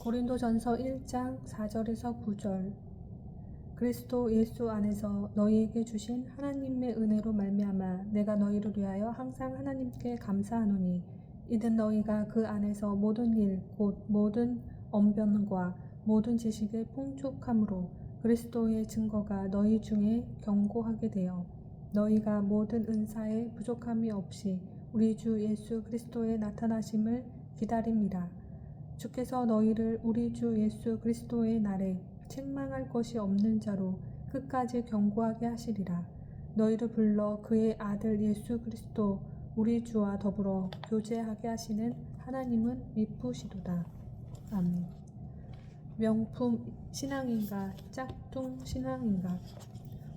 고린도전서 1장 4절에서 9절 그리스도 예수 안에서 너희에게 주신 하나님의 은혜로 말미암아 내가 너희를 위하여 항상 하나님께 감사하노니 이는 너희가 그 안에서 모든 일 곧 모든 언변과 모든 지식의 풍족함으로 그리스도의 증거가 너희 중에 견고하게 되어 너희가 모든 은사에 부족함이 없이 우리 주 예수 그리스도의 나타나심을 기다립니다. 주께서 너희를 우리 주 예수 그리스도의 날에 책망할 것이 없는 자로 끝까지 경고하게 하시리라. 너희를 불러 그의 아들 예수 그리스도 우리 주와 더불어 교제하게 하시는 하나님은 미쁘시도다. 아멘. 명품 신앙인가 짝퉁 신앙인가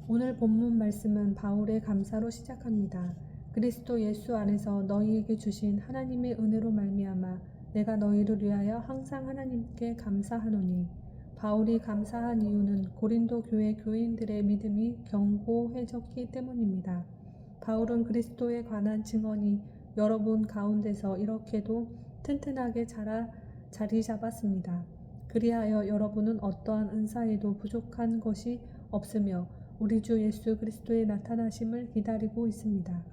오늘 본문 말씀은 바울의 감사로 시작합니다. 그리스도 예수 안에서 너희에게 주신 하나님의 은혜로 말미암아 내가 너희를 위하여 항상 하나님께 감사하노니 바울이 감사한 이유는 고린도 교회 교인들의 믿음이 견고해졌기 때문입니다. 바울은 그리스도에 관한 증언이 여러분 가운데서 이렇게도 튼튼하게 자라 자리 잡았습니다. 그리하여 여러분은 어떠한 은사에도 부족한 것이 없으며 우리 주 예수 그리스도의 나타나심을 기다리고 있습니다.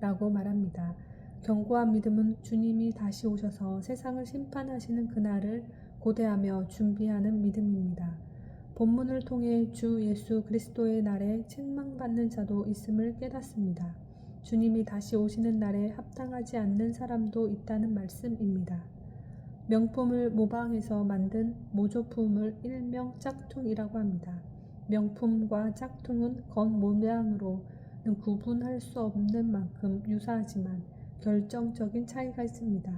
라고 말합니다. 견고한 믿음은 주님이 다시 오셔서 세상을 심판하시는 그날을 고대하며 준비하는 믿음입니다. 본문을 통해 주 예수 그리스도의 날에 책망받는 자도 있음을 깨닫습니다. 주님이 다시 오시는 날에 합당하지 않는 사람도 있다는 말씀입니다. 명품을 모방해서 만든 모조품을 일명 짝퉁이라고 합니다. 명품과 짝퉁은 겉 모양으로는 구분할 수 없는 만큼 유사하지만 결정적인 차이가 있습니다.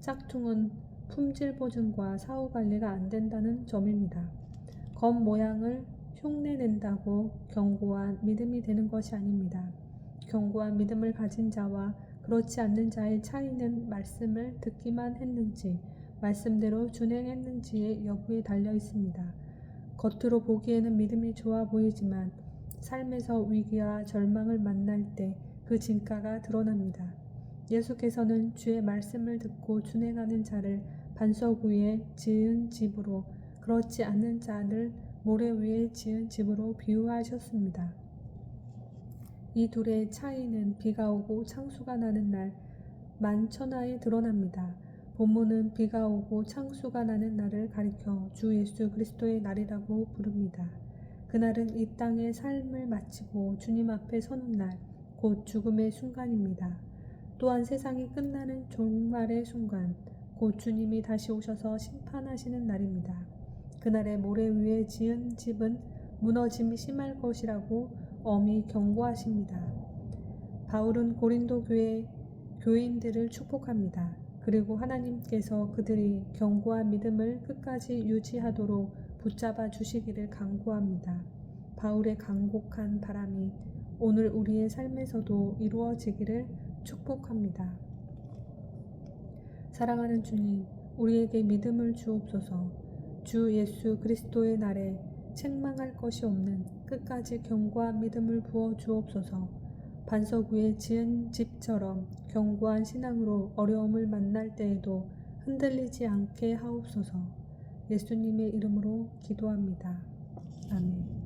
짝퉁은 품질 보증과 사후 관리가 안 된다는 점입니다. 겉 모양을 흉내낸다고 견고한 믿음이 되는 것이 아닙니다. 견고한 믿음을 가진 자와 그렇지 않는 자의 차이는 말씀을 듣기만 했는지, 말씀대로 준행했는지의 여부에 달려 있습니다. 겉으로 보기에는 믿음이 좋아 보이지만 삶에서 위기와 절망을 만날 때 그 진가가 드러납니다. 예수께서는 주의 말씀을 듣고 준행하는 자를 반석 위에 지은 집으로 그렇지 않는 자를 모래 위에 지은 집으로 비유하셨습니다. 이 둘의 차이는 비가 오고 창수가 나는 날 만천하에 드러납니다. 본문은 비가 오고 창수가 나는 날을 가리켜 주 예수 그리스도의 날이라고 부릅니다. 그날은 이 땅의 삶을 마치고 주님 앞에 서는 날, 곧 죽음의 순간입니다. 또한 세상이 끝나는 종말의 순간, 곧 주님이 다시 오셔서 심판하시는 날입니다. 그날에 모래 위에 지은 집은 무너짐이 심할 것이라고 엄히 경고하십니다. 바울은 고린도 교회 교인들을 축복합니다. 그리고 하나님께서 그들이 견고한 믿음을 끝까지 유지하도록 붙잡아 주시기를 간구합니다. 바울의 간곡한 바람이 오늘 우리의 삶에서도 이루어지기를 축복합니다. 사랑하는 주님, 우리에게 믿음을 주옵소서. 주 예수 그리스도의 날에 책망할 것이 없는 끝까지 견고한 믿음을 부어 주옵소서. 반석 위에 지은 집처럼 견고한 신앙으로 어려움을 만날 때에도 흔들리지 않게 하옵소서. 예수님의 이름으로 기도합니다. 아멘.